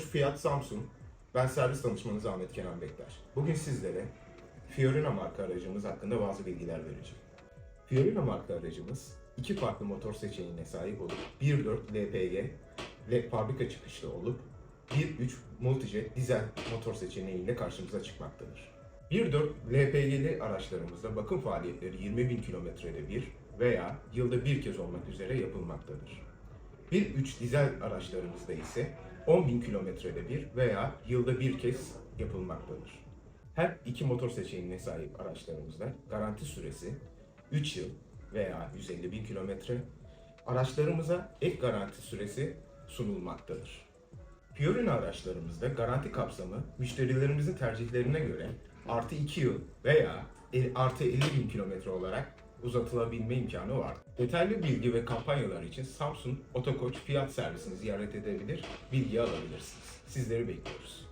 Fiat Samsung. Ben servis danışmanınız Ahmet Kenan Bektaş. Bugün sizlere Fiorina marka aracımız hakkında bazı bilgiler vereceğim. Fiorina marka aracımız iki farklı motor seçeneğine sahip olup 1.4 LPG ve fabrika çıkışlı olup 1.3 Multijet dizel motor seçeneğiyle karşımıza çıkmaktadır. 1.4 LPG'li araçlarımızda bakım faaliyetleri 20 bin kilometrede bir veya yılda bir kez olmak üzere yapılmaktadır. 1.3 dizel araçlarımızda ise 10 bin kilometrede bir veya yılda bir kez yapılmaktadır. Her iki motor seçeneğine sahip araçlarımızda garanti süresi 3 yıl veya 150 bin kilometre, araçlarımıza ek garanti süresi sunulmaktadır. Fiorina araçlarımızda garanti kapsamı müşterilerimizin tercihlerine göre artı 2 yıl veya artı 50 bin kilometre olarak uzatılabilme imkanı var. Detaylı bilgi ve kampanyalar için Samsung Otokoç fiyat servisini ziyaret edebilir, bilgi alabilirsiniz. Sizleri bekliyoruz.